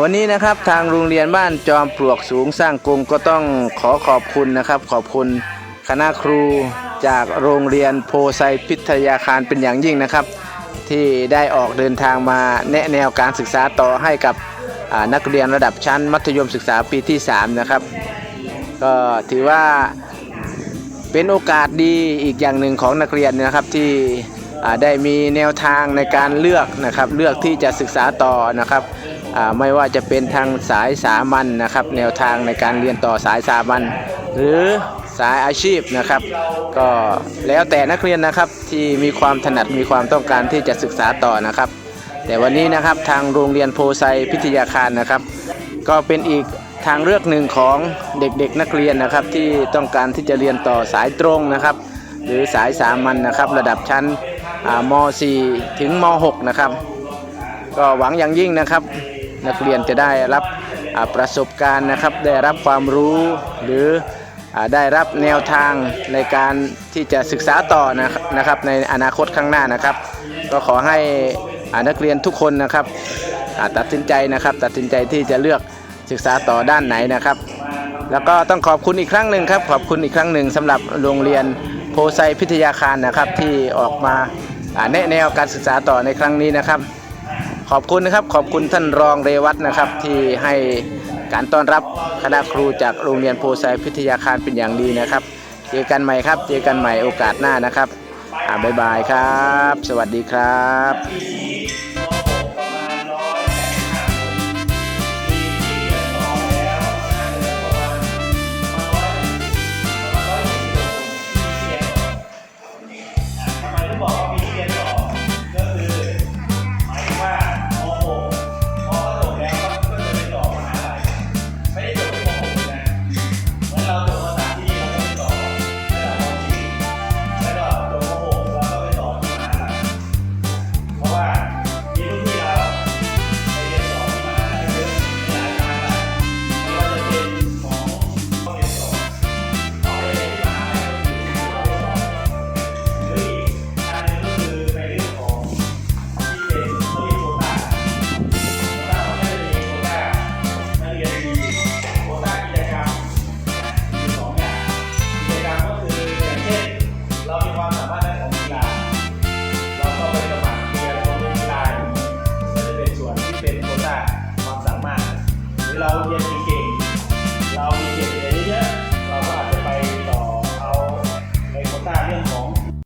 วันนี้นะครับทางโรงเรียนบ้านจอมปลวกสูงสร้างกรุงก็ต้องขอขอบคุณนะครับ ขอบคุณคณะครูจากโรงเรียนโพไซพิทยาคารเป็นอย่างยิ่งนะครับ ที่ได้ออกเดินทางมาแนะแนวการศึกษาต่อให้กับนักเรียนระดับชั้น มัธยมศึกษาปีที่ 3 นะครับ ก็ถือว่าเป็นโอกาสดีอีกอย่างหนึ่งของนักเรียนนะครับที่ได้มีแนวทางในการเลือกนะครับ เลือกที่จะศึกษาต่อนะครับ ไม่ว่าจะเป็นทางสายสามัญนะครับ แนวทางในการเรียนต่อสายสามัญหรือสายอาชีพนะครับ ก็แล้วแต่นักเรียนนะครับที่มีความถนัดมีความต้องการที่จะศึกษาต่อนะครับ แต่วันนี้นะครับทางโรงเรียนโพไซพิทยาคารนะครับ ก็เป็นอีกทางเลือกหนึ่งของเด็กๆนักเรียนนะครับ ที่ต้องการที่จะเรียนต่อสายตรงนะครับ หรือสายสามัญนะครับ ระดับชั้นม .4 ถึงม .6 นะครับ ก็หวังอย่างยิ่งนะครับ นักเรียนจะได้รับประสบการณ์นะครับ ได้รับความรู้หรือได้รับแนวทางในการที่จะศึกษาต่อนะครับในอนาคตข้างหน้านะครับ ก็ขอให้นักเรียนทุกคนนะครับตัดสินใจนะครับตัดสินใจที่จะเลือกศึกษาต่อด้านไหนนะครับ แล้วก็ต้องขอบคุณอีกครั้งหนึ่งครับ ขอบคุณอีกครั้งหนึ่งสำหรับโรงเรียนโพไซพิทยาคารนะครับที่ออกมาแนะแนวการศึกษาต่อในครั้งนี้นะครับ อบคุณนะครับขอบคุณท่านรองเรวัตนะครับที่ให้การต้อนรับคณะครูจากโรงเรียนโพไซพิทยาคารเป็นอย่างดีนะครับ เจอกันใหม่ครับ เจอกันใหม่โอกาสหน้านะครับ อ่าบ๊ายบายครับ สวัสดีครับ